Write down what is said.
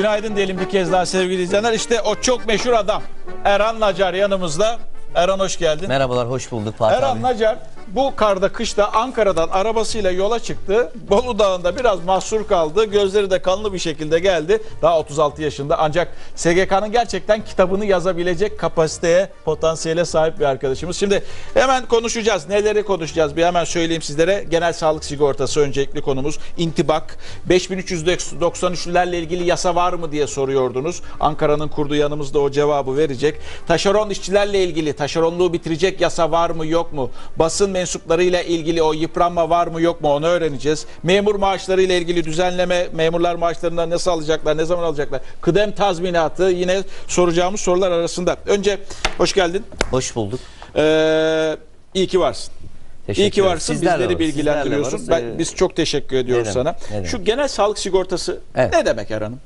Günaydın diyelim bir kez daha sevgili izleyenler. İşte o çok meşhur adam Erhan Nacar yanımızda. Erhan hoş geldin. Merhabalar, hoş bulduk Fatih Erhan abi. Nacar bu karda kışta Ankara'dan arabasıyla yola çıktı. Bolu Dağı'nda biraz mahsur kaldı. Gözleri de kanlı bir şekilde geldi. Daha 36 yaşında ancak SGK'nın gerçekten kitabını yazabilecek kapasiteye, potansiyele sahip bir arkadaşımız. Şimdi hemen konuşacağız. Neleri konuşacağız? Bir hemen söyleyeyim sizlere. Genel sağlık sigortası öncelikli konumuz. İntibak. 5393'lülerle ilgili yasa var mı diye soruyordunuz. Ankara'nın kurduğu yanımızda o cevabı verecek. Taşeron işçilerle ilgili taşeronluğu bitirecek yasa var mı yok mu? Basın mensuplarıyla ilgili o yıpranma var mı yok mu onu öğreneceğiz. Memur maaşları ile ilgili düzenleme memurlar maaşlarından nasıl alacaklar, ne zaman alacaklar? Kıdem tazminatı yine soracağımız sorular arasında. Önce hoş geldin. Hoş bulduk. Ee, iyi ki varsın. Teşekkür İyi ki varsın. Sizlerle Bizleri varız, bilgilendiriyorsun. sizlerle varız. Ben, Ee, biz çok teşekkür ediyoruz sana. Şu genel sağlık sigortası Evet. ne demek Erhan'ım?